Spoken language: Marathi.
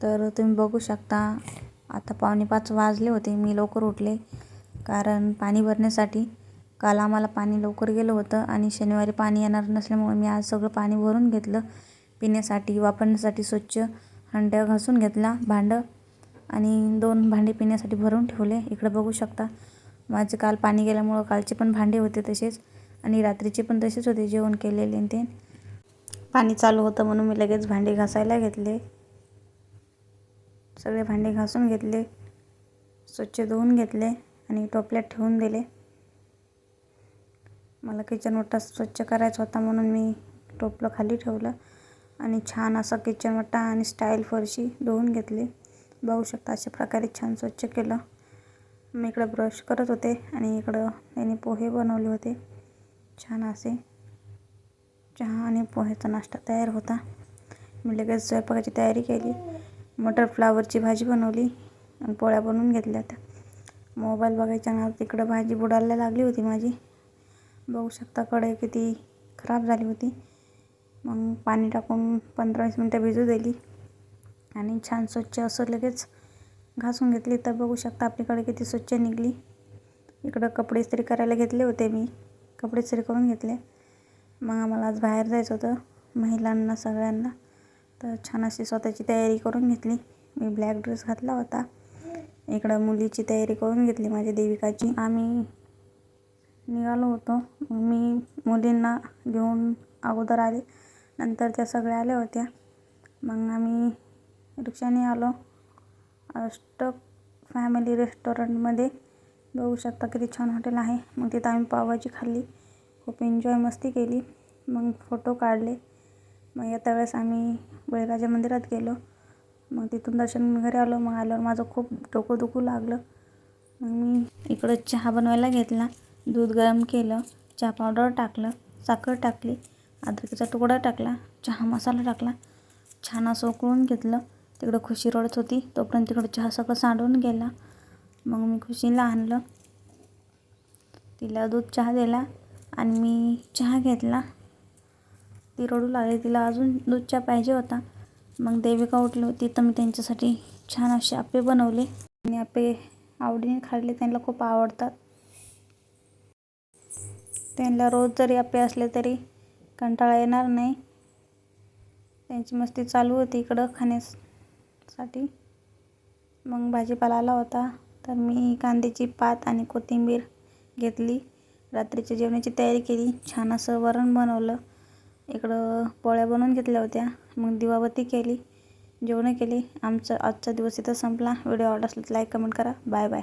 तर तुम्ही बघू शकता. आता पावणे पाच वाजले होते. मी लवकर उठले. कारण पाणी भरण्यासाठी काल आम्हाला पाणी लवकर गेलं होतं आणि शनिवारी पाणी येणार नसल्यामुळे मी आज सगळं पाणी भरून घेतलं. पिण्यासाठी वापरण्यासाठी स्वच्छ हंड्या घासून घेतला भांडं आणि दोन भांडे पिण्यासाठी भरून ठेवले. इकडं बघू शकता. माझे काल पाणी गेल्यामुळं कालचे पण भांडे होते तसेच आणि रात्रीचे पण तसेच होते. जेवण केलेले ते. पाणी चालू होतं म्हणून मी लगेच भांडे घासायला घेतले. सगळे भांडे घासून घेतले स्वच्छ धुवून घेतले आणि टोपल्यात ठेवून दिले. मला किचन ओटा स्वच्छ करायचा होता म्हणून मी टोपलं खाली ठेवलं आणि छान असा किचन ओटा आणि स्टाईल फरशी धुवून घेतली. बघू शकता अशा प्रकारे छान स्वच्छ केलं. मी इकडं ब्रश करत होते आणि इकडं त्यांनी पोहे बनवले होते. छान असे चहा आणि पोह्याचा नाश्ता तयार होता. मी लगेच स्वयंपाकाची तयारी केली. मटर फ्लावरची भाजी बनवली आणि पोळ्या बनवून घेतल्या होत्या मोबाईल बघायच्या ना तिकडं भाजी बुडायला लागली होती माझी. बघू शकता कढई किती खराब झाली होती. मग पाणी टाकून पंधरा वीस मिनटं भिजू दिली आणि छान स्वच्छ असं लगेच घासून घेतली. तर बघू शकता आपली कढई किती स्वच्छ निघली. इकडं कपडे इस्त्री करायला घेतले होते मी. कपडे इस्त्री करून घेतले. मग आम्हाला आज बाहेर जायचं होतं महिलांना सगळ्यांना. तर छान अशी स्वतःची तयारी करून घेतली. मी ब्लॅक ड्रेस घातला होता. इकडं मुलीची तयारी करून घेतली माझ्या देविकाची. आम्ही निघालो होतो. मी मुलींना घेऊन अगोदर आले. नंतर त्या सगळ्या आल्या होत्या. मग आम्ही रिक्षाने आलो. अष्टक फॅमिली रेस्टॉरंटमध्ये बघू शकता किती छान हॉटेल आहे. मग तिथं आम्ही पावभाजी खाल्ली. खूप एन्जॉय मस्ती केली. मग फोटो काढले. मग येत्या वेळेस आम्ही बळीराजा मंदिरात गेलो. मग तिथून दर्शन घरी आलो. मग आल्यावर माझं खूप डोकं दुखू लागलं. मग मी इकडं चहा बनवायला घेतला. दूध गरम केलं. चहा पावडर टाकलं. साखर टाकली. अद्रकीचा तुकडा टाकला. चहा मसाला टाकला. छान असं उकळून घेतलं. तिकडं खुशी रडत होती. तोपर्यंत तिकडं चहा सगळं सांडून गेला. मग मी खुशीला आणलं. तिला दूध चहा दिला. आणि मी चहा घेतला. ती रडू लागली. तिला अजून दूध चहा पाहिजे होता. मग देविका उठली होती. तर मी त्यांच्यासाठी छान असे आपे बनवले. आणि आप्पे आवडीने खाल्ले. त्यांना खूप आवडतात. त्यांना रोज जरी आप्पे असले तरी कंटाळा येणार नाही. त्यांची मस्ती चालू होती इकडं खाण्यासाठी. मग भाजीपाला आला होता. तर मी कांद्याची पात आणि कोथिंबीर घेतली. रात्रीच्या जेवणाची तयारी केली. छान असं वरण बनवलं. इकडं पोळ्या बनवून घेतल्या होत्या. मग दिवाबत्ती केली जेवणं केली. आमचा आजचा दिवस इथं संपला. व्हिडिओ आवडला असला तर लाईक कमेंट करा. Bye bye